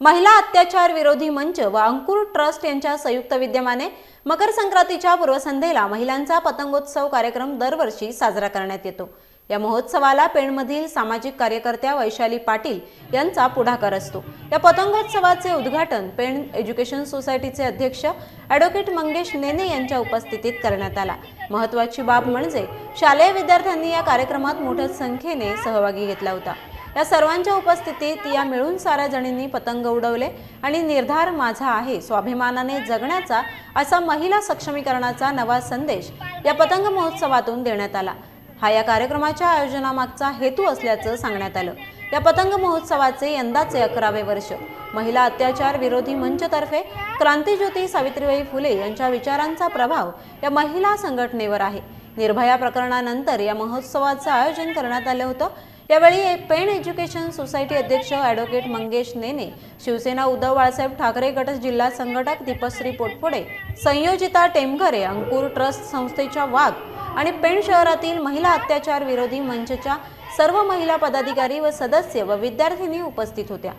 महिला अत्याचार विरोधी मंच व अंकुर ट्रस्ट यांच्या संयुक्त विद्यमाने मकर संक्रांतीच्या पूर्वसंध्येला महिलांचा पतंगोत्सव कार्यक्रम दरवर्षी साजरा करण्यात येतो. या महोत्सवाला पेणमधील सामाजिक कार्यकर्त्या वैशाली पाटील यांचा पुढाकार असतो. या पतंगोत्सवाचे उद्घाटन पेण एज्युकेशन सोसायटीचे अध्यक्ष ॲडव्होकेट मंगेश नेने यांच्या उपस्थितीत करण्यात आला. महत्त्वाची बाब म्हणजे शालेय विद्यार्थ्यांनी या कार्यक्रमात मोठ्या संख्येने सहभागी घेतला होता. या सर्वांच्या उपस्थितीत या मिळून साऱ्या जणींनी पतंग उडवले आणि निर्धार माझा आहे. स्वाभिमानाने जगण्याचा असा महिला सक्षमीकरणाचा नवा संदेश या पतंग महोत्सवातून देण्यात आला. हा या कार्यक्रमाच्या आयोजनामागचा हेतू असल्याचं सांगण्यात आलं. या पतंग महोत्सवाचे यंदाचे अकरावे वर्ष. महिला अत्याचार विरोधी मंचतर्फे क्रांतीज्योती सावित्रीबाई फुले यांच्या विचारांचा प्रभाव या महिला संघटनेवर आहे. निर्भया प्रकरणानंतर या महोत्सवाचं आयोजन करण्यात आलं होतं. यावेळी पेण एज्युकेशन सोसायटी अध्यक्ष ॲडव्होकेट मंगेश नेने शिवसेना उद्धव बाळासाहेब ठाकरे गट जिल्हा संघटक दीपश्री पोटफोडे संयोजिता टेमघरे अंकुर ट्रस्ट संस्थेच्या वाघ आणि पेण शहरातील महिला अत्याचार विरोधी मंचच्या सर्व महिला पदाधिकारी व सदस्य व विद्यार्थिनी उपस्थित होत्या.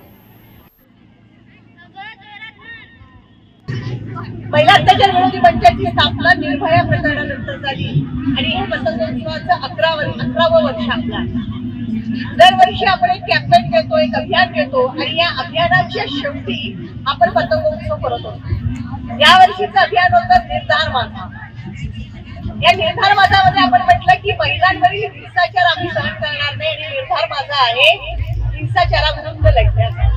महिला अत्याचार विरोधी मंचाची स्थापना निर्भया प्रकरणानंतर झाली आणि हे पतंगोत्सवाचं अकरा अकरावं वर्ष आपलं दरवर्षी आपण एक कॅम्पेन घेतो एक अभियान घेतो आणि या अभियानाच्या शेवटी आपण पतंगोत्सव करत होतो. या वर्षीचं अभियान होतं निर्धार माझा. या निर्धार माझामध्ये आपण म्हटलं की महिलांवरील हिंसाचार आम्ही सहन करणार नाही आणि निर्धार माझा आहे हिंसाचाराविरुद्ध लढण्याचा.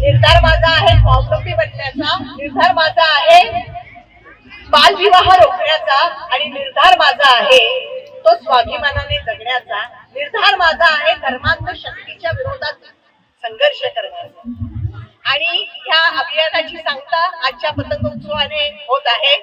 निर्धार माझा आहे स्वावलंबी बनण्याचा. निर्धार माझा आहे बालविवाह रोखण्याचा आणि निर्धार माझा आहे तो स्वाभिमानाने जगण्याचा निर्धार माझा आहे. धर्मांध शक्तीच्या विरोधात संघर्ष करण्याचा. आणि ह्या अभियानाची सांगता आजच्या पतंगोत्सवाने होत आहे.